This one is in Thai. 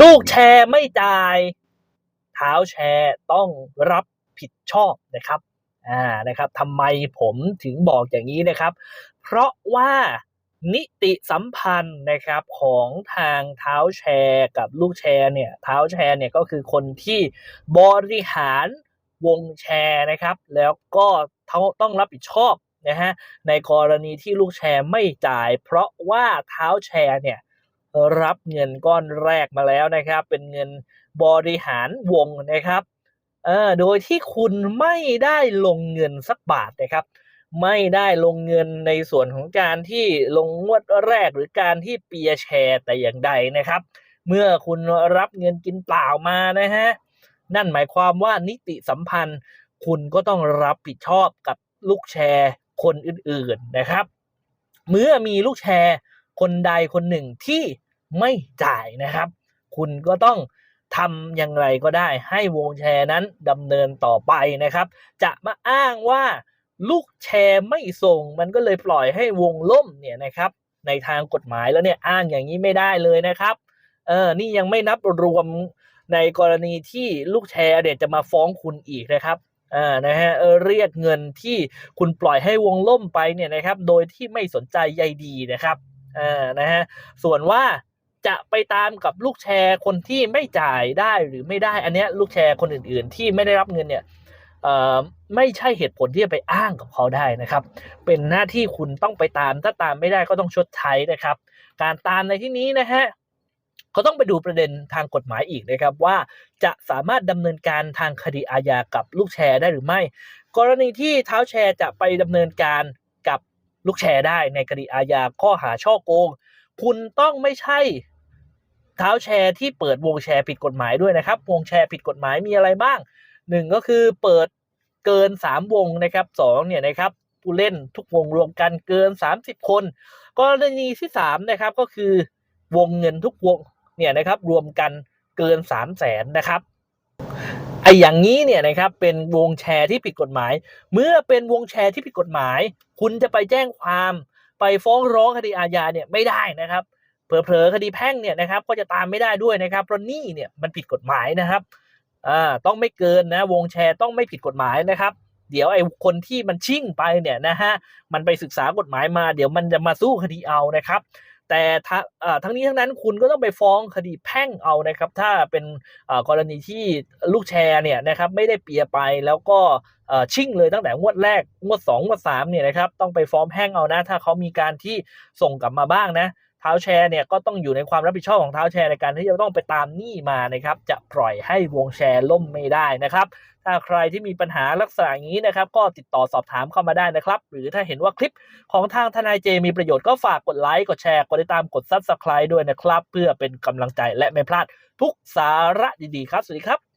ลูกแชร์ไม่จ่ายเท้าแชร์ต้องรับผิดชอบนะครับอ่านะครับทำไมผมถึงบอกอย่างนี้นะครับ เพราะว่านิติสัมพันธ์นะครับของทางเท้าแชร์กับลูกแชร์เนี่ยเท้าแชร์เนี่ยก็คือคนที่บริหารวงแชร์นะครับ แล้วก็เขาต้องรับผิดชอบนะฮะในกรณีที่ลูกแชร์ไม่จ่าย เพราะว่าเท้าแชร์เนี่ย รับเงินก้อนแรกมาแล้วนะครับ เป็นเงินบริหารวงนะครับเออโดยที่คุณไม่ได้ลงเงินสักบาทนะครับ ไม่ได้ลงเงินในส่วนของการที่ลงงวดแรกหรือการที่เปียแชร์แต่อย่างใดนะครับ เมื่อคุณรับเงินกินเปล่ามานะฮะนั่นหมายความว่านิติสัมพันธ์ คุณก็ต้องรับผิดชอบกับลูกแชร์คนอื่นๆนะครับ เมื่อมีลูกแชร์คนใดคนหนึ่งที่ ไม่จ่ายนะครับ คุณก็ต้องทำอย่างไรก็ได้ให้วงแชร์นั้นดำเนินต่อไปนะครับ จะมาอ้างว่าลูกแชร์ไม่ส่ง มันก็เลยปล่อยให้วงล่มเนี่ยนะครับ ในทางกฎหมายแล้วเนี่ยอ้างอย่างนี้ไม่ได้เลยนะครับเออนี่ยังไม่นับรวมในกรณีที่ลูกแชร์เนี่ยจะมาฟ้องคุณอีกนะครับอ่านะฮะเเรียกเงินที่คุณปล่อยให้วงล่มไปเนี่ยนะครับ โดยที่ไม่สนใจใยดีนะครับอ่านะฮะส่วนว่า จะไปตามกับลูกแชร์คนที่ไม่จ่ายได้หรือไม่ได้ อันเนี้ยลูกแชร์คนอื่น ๆ ที่ไม่ได้รับเงินเนี่ยไม่ใช่เหตุผลที่จะไปอ้างกับเขาได้นะครับ เป็นหน้าที่คุณต้องไปตาม ถ้าตามไม่ได้ก็ต้องชดใช้นะครับ การตามในที่นี้นะฮะเขาต้องไปดูประเด็นทางกฎหมายอีกนะครับ ว่าจะสามารถดำเนินการทางคดีอาญากับลูกแชร์ได้หรือไม่ กรณีที่เท้าแชร์จะไปดำเนินการกับลูกแชร์ได้ในคดีอาญาข้อหาช่อโกง คุณต้องไม่ใช่เท้าแชร์ที่เปิดวงแชร์ผิดกฎหมายด้วยนะครับ วงแชร์ผิดกฎหมายมีอะไรบ้างหนึ่งก็คือเปิดเกินสามวงนะครับสองเนี่ยนะครับผู้เล่นทุกวงรวมกันเกิน 30 คนกรณีที่สามนะครับก็คือวงเงินทุกวงเนี่ยนะครับรวมกันเกิน 3 0 0แสนนะครับไออย่างนี้เนี่ยนะครับเป็นวงแชร์ที่ผิดกฎหมาย เมื่อเป็นวงแชร์ที่ผิดกฎหมาย คุณจะไปแจ้งความ ไปฟ้องร้องคดีอาญาเนี่ยไม่ได้นะครับ เผลอๆคดีแพ่งเนี่ยนะครับ ก็จะตามไม่ได้ด้วยนะครับเพราะนี่เนี่ยมันผิดกฎหมายนะครับอ่าต้องไม่เกินนะ วงแชร์ต้องไม่ผิดกฎหมายนะครับ เดี๋ยวไอ้คนที่มันชิ่งไปเนี่ยนะฮะมันไปศึกษากฎหมายมา เดี๋ยวมันจะมาสู้คดีเอานะครับ แต่ทั้งนี้ทั้งนั้นคุณก็ต้องไปฟ้องคดีแพ่งเอานะครับ ถ้าเป็นกรณีที่ลูกแชร์เนี่ยนะครับไม่ได้เปียไปแล้วก็ชิ่งเลยตั้งแต่งวดแรกงวดสองงวดสามเนี่ยนะครับต้องไปฟ้องแพ่งเอานะ ถ้าเขามีการที่ส่งกลับมาบ้างนะ เท้าแชร์เนี่ยก็ต้องอยู่ในความรับผิดชอบของเท้าแชร์ในการที่จะต้องไปตามหนี้มานะครับ จะปล่อยให้วงแชร์ล่มไม่ได้นะครับ ถ้าใครที่มีปัญหาลักษณะนี้นะครับ ก็ติดต่อสอบถามเข้ามาได้นะครับ หรือถ้าเห็นว่าคลิปของทางทนายเจมีประโยชน์ก็ฝากกดไลค์กดแชร์กดติดตามกด Subscribe ด้วยนะครับ เพื่อเป็นกำลังใจและไม่พลาดทุกสาระดีๆครับ สวัสดีครับ